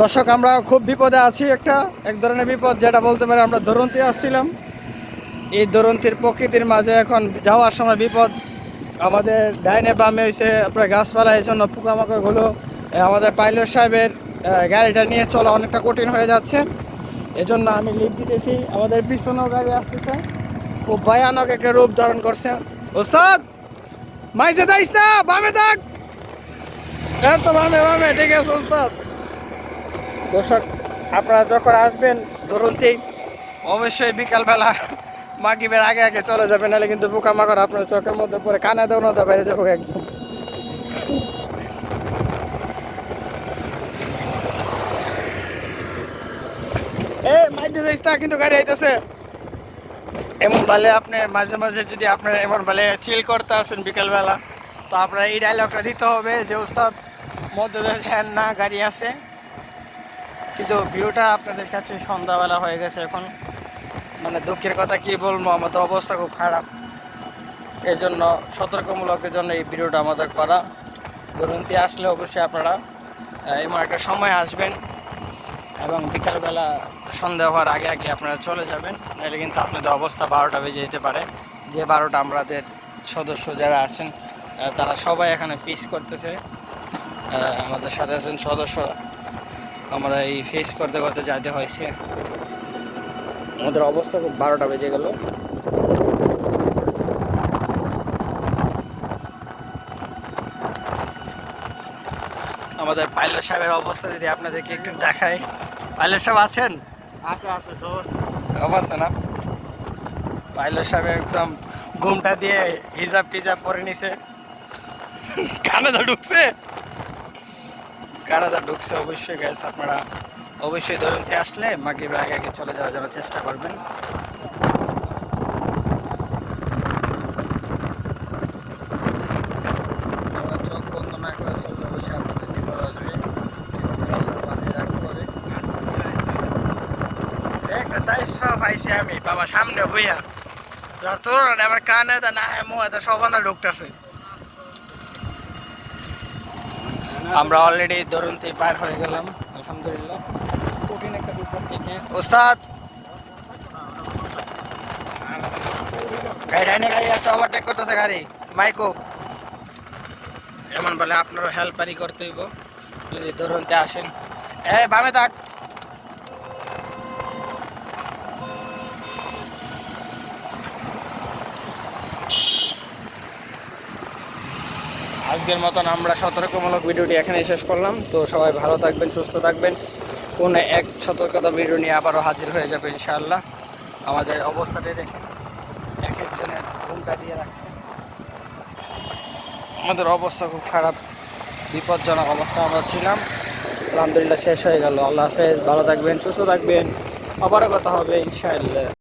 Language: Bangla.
দর্শক, আমরা খুব বিপদে আছি একটা, এক ধরনের বিপদ যেটা বলতে পারি আমরা ধরন্তি আসছিলাম। এই ধরন্তির প্রকৃতির মাঝে এখন যাওয়ার সময় বিপদ। আমাদের ডাইনে বামে হয়েছে আপনার গাছপালা, এই জন্য পোকামাকড়গুলো আমাদের পাইলট সাহেবের গাড়িটা নিয়ে চলা অনেকটা কঠিন হয়ে যাচ্ছে। এজন্য আমি লিফট দিতেছি, আমাদের পিছনেও গাড়ি আসতেছে। খুব ভয়ানক একটা রূপ ধারণ করছে। ওস্তাদ! মাইজে যাইস না, বামে থাক এই তো বামে বামে, ঠিক আছে, ওস্তাদ। দর্শক, আপনারা যখন আসবেন ধরুনতেই অবশ্যই বিকালবেলা মাগিবের আগে আগে চলে যাবেন, নাহলে কিন্তু পোকামাকড় আপনার চোখের মধ্যে পরে কানে দেও না বাইরে যাব একদম। কিন্তু গাড়ি আইতেছে। এমন ভালে আপনি, মাঝে মাঝে যদি আপনার এমন ভালে চিল করতে আসেন বিকালবেলা, তো আপনার এই ডায়লগটা দিতে হবে যে, ওস্তাদ, মধ্যে ধ্যান না, গাড়ি আছে। কিন্তু ভিউটা আপনাদের কাছে সন্ধ্যাবেলা হয়ে গেছে এখন। মানে দুঃখের কথা কি বলব, আমাদের অবস্থা খুব খারাপ। এই জন্য সতর্কমূলকের জন্য এই ভিডিওটা আমাদের করা। দুর্নীতি আসলে অবশ্যই আপনারা এমন একটা সময় আসবেন এবং বিকালবেলা সন্ধ্যা হওয়ার আগে আগে আপনারা চলে যাবেন। নাহলে কিন্তু আপনাদের অবস্থা বারোটা বেজে যেতে পারে। যে বারোটা আমাদের সদস্য যারা আছেন তারা সবাই এখানে পিস করতেছে। আমাদের সাথে আছেন সদস্যরা। আমরা এই ফেস করতে করতে যাইতে হয়েছে। আমাদের অবস্থা খুব বারোটা বেজে গেল। আমাদের পাইলট সাহেবের অবস্থা যদি আপনাদেরকে একটু দেখাই। পাইলট সাহেব আছেন? আছে আছে দোস্ত অবস্থা না? পাইলট সাহেব একদম ঘুমটা দিয়ে হিজাব টিজাব পরে নিছে। কানাডা ঢুকছে। কানাডা ঢুকছে অবশ্যই গ্যাস আপনারা অবশ্যই ধরতে আসলে মাগরিবের আগে আগে চলে যাওয়ার জন্য চেষ্টা করবেন। আমি, বাবা, সামনে বইয়া যার তোর আমার কানে তা না মুখে তা সব ঢুকতেছে। আমরা অলরেডি ধরুনতে পার হয়ে গেলাম, আলহামদুলিল্লাহ। কঠিন একটা বিপদ থেকে ওস্তাদ। গাড়ি ডাইনে গাড়ি আছে ওভারটেক করতেছে গাড়ি। মাইকো এমন বলে আপনারও হেল্পারি করতে হইব, যদি ধরুনতে আসেন। এ, বামে থাক। আজকের মতন আমরা সতর্কমূলক ভিডিওটি এখানে শেষ করলাম। তো সবাই ভালো থাকবেন, সুস্থ থাকবেন। কোন এক সতর্কতা ভিডিও নিয়ে আবারও হাজির হয়ে যাবে ইনশাআল্লাহ। আমাদের অবস্থাটাই দেখেন। এক একজনের ঘুমটা দিয়ে রাখছে। আমাদের অবস্থা খুব খারাপ। বিপজ্জনক অবস্থা আমরা ছিলাম। আলহামদুলিল্লাহ শেষ হয়ে গেল। আল্লাহ হাফেজ। ভালো থাকবেন, সুস্থ থাকবেন। আবারও কথা হবে ইনশাআল্লাহ।